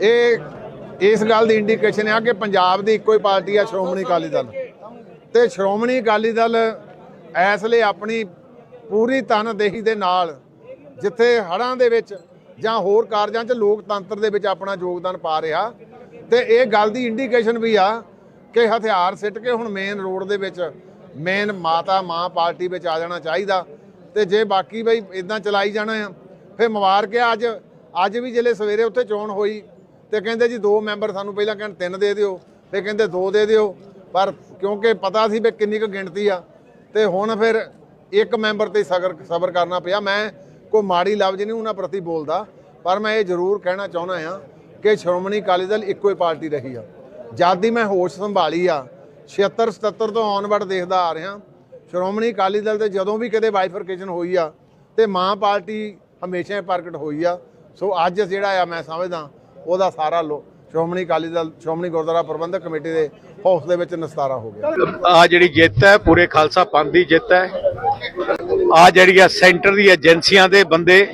ਇਹ ਇਸ ਗੱਲ ਦੀ ਇੰਡੀਕੇਸ਼ਨ ਆ ਕਿ ਪੰਜਾਬ ਦੀ ਇੱਕੋ ਹੀ ਪਾਰਟੀ ਆ, ਸ਼੍ਰੋਮਣੀ ਅਕਾਲੀ ਦਲ। ਤੇ ਸ਼੍ਰੋਮਣੀ ਅਕਾਲੀ ਦਲ ਇਸ ਲਈ ਆਪਣੀ ਪੂਰੀ ਤਨਦੇਹੀ ਦੇ ਨਾਲ ਜਿੱਥੇ ਹੜ੍ਹਾਂ ਦੇ ਵਿੱਚ ਜਾਂ ਹੋਰ ਕਾਰਜਾਂ 'ਚ ਲੋਕਤੰਤਰ ਦੇ ਵਿੱਚ ਆਪਣਾ ਯੋਗਦਾਨ ਪਾ ਰਿਹਾ ਤੇ ਇਹ ਗੱਲ ਦੀ ਇੰਡੀਕੇਸ਼ਨ ਵੀ ਆ ਕਿ ਹਥਿਆਰ ਸਿੱਟ ਕੇ ਹੁਣ ਮੇਨ ਰੋਡ ਦੇ ਵਿੱਚ ਮੇਨ ਮਾਤਾ, ਮਾਂ ਪਾਰਟੀ ਵਿੱਚ ਆ ਜਾਣਾ ਚਾਹੀਦਾ। ਤੇ ਜੇ ਬਾਕੀ ਬਈ ਇਦਾਂ ਚਲਾਈ ਜਾਣਾ ਆ, ਫਿਰ ਮੁਬਾਰਕ ਆ ਅੱਜ ਅੱਜ ਵੀ ਜਿਹੜੇ ਸਵੇਰੇ ਉੱਥੇ ਚੋਣ ਹੋਈ। ਤੇ ਕਹਿੰਦੇ ਜੀ ਦੋ ਮੈਂਬਰ ਸਾਨੂੰ ਪਹਿਲਾਂ ਕਹਿਣ ਤਿੰਨ ਦੇ ਦਿਓ, ਫਿਰ ਕਹਿੰਦੇ ਦੋ ਦੇ ਦਿਓ। ਪਰ ਕਿਉਂਕਿ ਪਤਾ ਸੀ ਵੀ ਕਿੰਨੀ ਕੁ ਗਿਣਤੀ ਆ, ਤੇ ਹੁਣ ਫਿਰ ਇੱਕ ਮੈਂਬਰ ਤੇ ਸਬਰ ਸਬਰ ਕਰਨਾ ਪਿਆ। ਮੈਂ ਕੋਈ ਮਾੜੀ ਲਫ਼ਜ਼ ਨਹੀਂ ਉਹਨਾਂ ਪ੍ਰਤੀ ਬੋਲਦਾ, ਪਰ ਮੈਂ ਇਹ ਜ਼ਰੂਰ ਕਹਿਣਾ ਚਾਹੁੰਦਾ ਆ ਕਿ ਸ਼੍ਰੋਮਣੀ ਅਕਾਲੀ ਦਲ ਇੱਕੋ ਹੀ ਪਾਰਟੀ ਰਹੀ ਆ। ਜਦ ਦੀ ਮੈਂ ਹੋਸ਼ ਸੰਭਾਲੀ ਆ 76 77 ਤੋਂ ਆਨਵਰਡ ਦੇਖਦਾ ਆ ਰਿਹਾ, ਸ਼੍ਰੋਮਣੀ ਅਕਾਲੀ ਦਲ ਤੇ ਜਦੋਂ ਵੀ ਕਦੇ ਬਾਈਫਰਕੇਸ਼ਨ ਹੋਈ ਆ, ਤੇ ਮਾਂ ਪਾਰਟੀ ਹਮੇਸ਼ਾ ਪ੍ਰਗਟ ਹੋਈ ਆ। ਸੋ ਅੱਜ ਜਿਹੜਾ ਆ, ਮੈਂ ਸਮਝਦਾ ਉਹਦਾ ਸਾਰਾ ਲੋ ਸ਼੍ਰੋਮਣੀ ਅਕਾਲੀ ਦਲ ਸ਼੍ਰੋਮਣੀ ਗੁਰਦੁਆਰਾ ਪ੍ਰਬੰਧਕ ਕਮੇਟੀ ਦੇ ਹੌਸ ਦੇ ਵਿੱਚ ਨਸਤਾਰਾ ਹੋ ਗਿਆ। ਆ ਜਿਹੜੀ ਜਿੱਤ ਹੈ ਪੂਰੇ ਖਾਲਸਾ ਪੰਥ ਦੀ ਜਿੱਤ ਹੈ। ਆ ਜਿਹੜੀ ਆ ਸੈਂਟਰ ਦੀ ਏਜੰਸੀਆਂ ਦੇ ਬੰਦੇ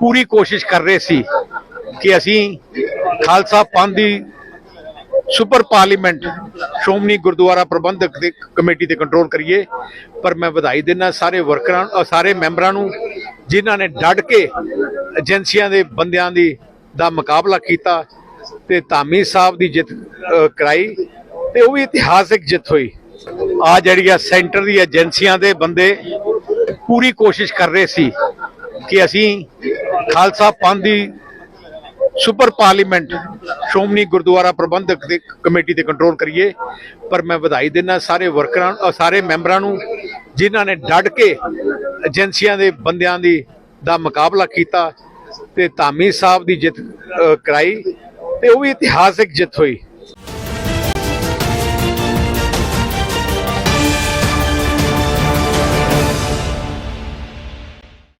ਪੂਰੀ ਕੋਸ਼ਿਸ਼ ਕਰ ਰਹੇ ਸੀ ਕਿ ਅਸੀਂ ਖਾਲਸਾ ਪੰਥ ਦੀ ਸੁਪਰ ਪਾਰਲੀਮੈਂਟ ਸ਼੍ਰੋਮਣੀ ਗੁਰਦੁਆਰਾ ਪ੍ਰਬੰਧਕ ਦੇ ਕਮੇਟੀ ਤੇ ਕੰਟਰੋਲ ਕਰੀਏ। ਪਰ ਮੈਂ ਵਧਾਈ ਦਿੰਦਾ ਸਾਰੇ ਵਰਕਰਾਂ ਅ, ਸਾਰੇ ਮੈਂਬਰਾਂ ਨੂੰ ਜਿਨ੍ਹਾਂ ਨੇ ਡਟ ਕੇ ਏਜੰਸੀਆਂ ਦੇ ਬੰਦਿਆਂ ਦੀ ਦਾ ਮੁਕਾਬਲਾ ਕੀਤਾ ਤੇ ਧਾਮੀ ਸਾਹਿਬ ਦੀ ਜਿੱਤ ਕਰਾਈ ਤੇ ਉਹ ਵੀ ਇਤਿਹਾਸਿਕ ਜਿੱਤ ਹੋਈ। ਆ ਜਿਹੜੀ ਆ ਸੈਂਟਰ ਦੀ ਏਜੰਸੀਆਂ ਦੇ ਬੰਦੇ ਪੂਰੀ ਕੋਸ਼ਿਸ਼ ਕਰ ਰਹੇ ਸੀ ਕਿ ਅਸੀਂ ਖਾਲਸਾ ਪੰਥ ਦੀ ਸੁਪਰ ਪਾਰਲੀਮੈਂਟ ਸ਼੍ਰੋਮਣੀ ਗੁਰਦੁਆਰਾ ਪ੍ਰਬੰਧਕ ਦੇ ਕਮੇਟੀ ਤੇ ਕੰਟਰੋਲ ਕਰੀਏ ਪਰ ਮੈਂ ਵਧਾਈ ਦਿੰਦਾ ਸਾਰੇ ਵਰਕਰਾਂ ਅ, ਸਾਰੇ ਮੈਂਬਰਾਂ ਨੂੰ ਜਿਨ੍ਹਾਂ ਨੇ ਡਟ ਕੇ ਏਜੰਸੀਆਂ ਦੇ ਬੰਦਿਆਂ ਦੀ ਦਾ ਮੁਕਾਬਲਾ ਕੀਤਾ ਤੇ ਧਾਮੀ ਸਾਹਿਬ ਦੀ ਜਿੱਤ ਕਰਾਈ ਤੇ ਉਹ ਵੀ ਇਤਿਹਾਸਿਕ ਜਿੱਤ ਹੋਈ।